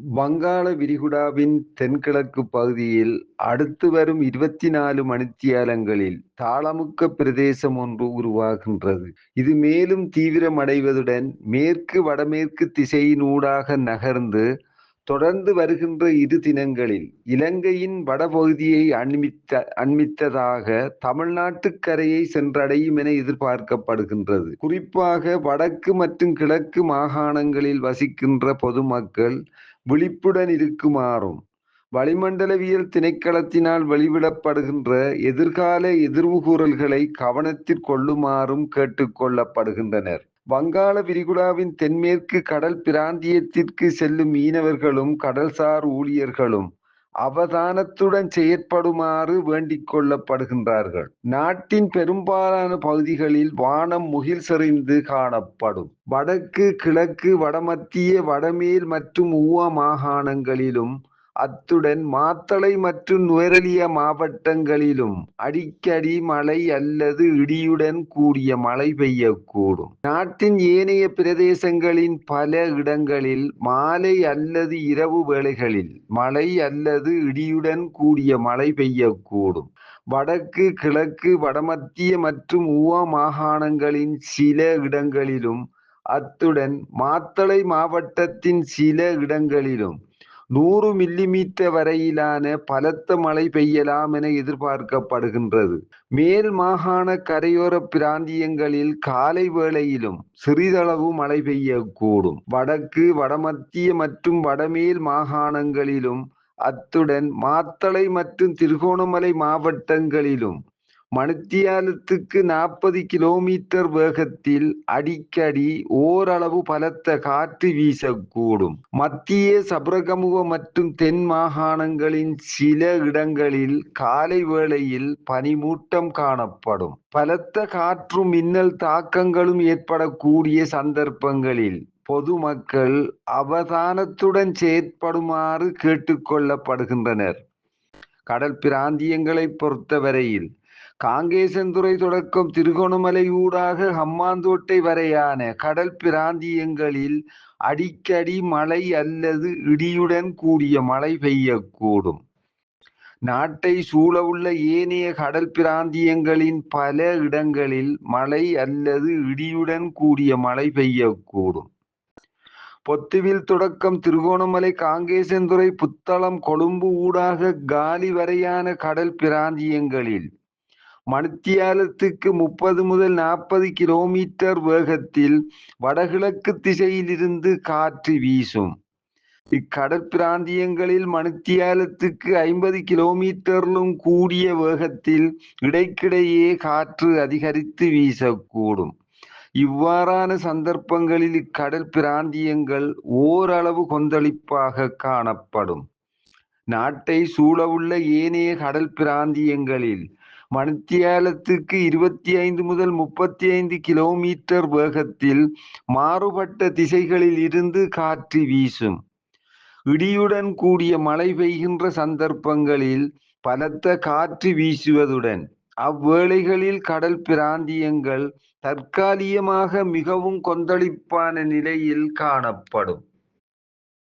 வங்காள விரிகுடாவின் தென்கிழக்கு பகுதியில் அடுத்து வரும் இருபத்தி நாலு மணித்தியாலங்களில் தாளமுக்க பிரதேசம் ஒன்று உருவாகின்றது. இது மேலும் தீவிரமடைவதுடன் மேற்கு வடமேற்கு திசையினூடாக நகர்ந்து தொடர்ந்து வருகின்ற இரு தினங்களில் இலங்கையின் வடபகுதியை அண்மித்த அண்மித்ததாக தமிழ்நாட்டு கரையை சென்றடையும் என எதிர்பார்க்கப்படுகின்றது. குறிப்பாக வடக்கு மற்றும் கிழக்கு மாகாணங்களில் வசிக்கின்ற பொதுமக்கள் விழிப்புடன் இருக்குமாறும். வளிமண்டலவியல் திணைக்களத்தினால் வெளிவிடப்படுகின்ற எதிர்கால எதிர்வுகூறல்களை கவனத்தில் கொள்ளுமாறும் கேட்டுக்கொள்ளப்படுகின்றனர் வங்காள விரிகுடாவின் தென்மேற்கு கடல் பிராந்தியத்திற்கு செல்லும் மீனவர்களும் கடல்சார் ஊழியர்களும் அவதானத்துடன் செயற்படுமாறு வேண்டிக் கொள்ளப்படுகின்றார்கள் நாட்டின் பெரும்பாலான பகுதிகளில் வானம் முகில் செறிந்து காணப்படும். வடக்கு கிழக்கு வடமத்திய வடமேல் மற்றும் ஊவா மாகாணங்களிலும் அத்துடன் மாத்தளை மற்றும் நுவரெலிய மாவட்டங்களிலும் அடிக்கடி மழை அல்லது இடியுடன் கூடிய மழை பெய்யக்கூடும். நாட்டின் ஏனைய பிரதேசங்களின் பல இடங்களில் மாலை அல்லது இரவு வேளைகளில் மழை அல்லது இடியுடன் கூடிய மழை பெய்யக்கூடும். வடக்கு கிழக்கு வடமத்திய மற்றும் ஊவா மாகாணங்களின் சில இடங்களிலும் அத்துடன் மாத்தளை மாவட்டத்தின் சில இடங்களிலும் நூறு மில்லிமீட்டர் வரையிலான பலத்த மழை பெய்யலாம் என எதிர்பார்க்கப்படுகின்றது. மேல் மாகாண கரையோர பிராந்தியங்களில் காலை வேளையிலும் சிறிதளவு மழை பெய்யக்கூடும். வடக்கு வடமத்திய மற்றும் வடமேல் மாகாணங்களிலும் அத்துடன் மாத்தளை மற்றும் திருகோணமலை மாவட்டங்களிலும் மணித்தியாலத்துக்கு நாற்பது கிலோமீட்டர் வேகத்தில் அடிக்கடி ஓரளவு பலத்த காற்று வீசக்கூடும். மத்திய சபரகமுக மற்றும் தென் மாகாணங்களின் சில இடங்களில் காலை வேளையில் பனிமூட்டம் காணப்படும். பலத்த காற்றும் மின்னல் தாக்கங்களும் ஏற்படக்கூடிய சந்தர்ப்பங்களில் பொதுமக்கள் அவதானத்துடன் செயற்படுமாறு கேட்டுக்கொள்ளப்படுகின்றனர் கடல் பிராந்தியங்களை பொறுத்தவரையில் காங்கேசன்துறை தொடக்கம் திருகோணமலை ஊடாக ஹம்மாந்தோட்டை வரையான கடல் பிராந்தியங்களில் அடிக்கடி மழை அல்லது இடியுடன் கூடிய மழை பெய்யக்கூடும். நாட்டை சூழவுள்ள ஏனைய கடல் பிராந்தியங்களின் பல இடங்களில் மழை அல்லது இடியுடன் கூடிய மழை பெய்யக்கூடும். பொத்துவில் தொடக்கம் திருகோணமலை காங்கேசன்துறை புத்தளம் கொழும்பு ஊடாக காலி வரையான கடல் பிராந்தியங்களில் மணித்தியாலத்துக்கு முப்பது முதல் நாற்பது கிலோமீட்டர் வேகத்தில் வடகிழக்கு திசையிலிருந்து காற்று வீசும். இக்கடற்பிராந்தியங்களில் மணித்தியாலத்துக்கு ஐம்பது கிலோமீட்டரிலும் கூடிய வேகத்தில் இடைக்கிடையே காற்று அதிகரித்து வீசக்கூடும். இவ்வாறான சந்தர்ப்பங்களில் இக்கடல் பிராந்தியங்கள் ஓரளவு கொந்தளிப்பாக காணப்படும். நாட்டை சூழவுள்ள ஏனைய கடல் பிராந்தியங்களில் மணித்தியாலத்துக்கு இருபத்தி ஐந்து முதல் முப்பத்தி ஐந்து கிலோமீட்டர் வேகத்தில் மாறுபட்ட திசைகளில் இருந்து காற்று வீசும். இடியுடன் கூடிய மழை பெய்கின்ற சந்தர்ப்பங்களில் பலத்த காற்று வீசுவதுடன் அவ்வேளைகளில் கடல் பிராந்தியங்கள் தற்காலிகமாக மிகவும் கொந்தளிப்பான நிலையில் காணப்படும்.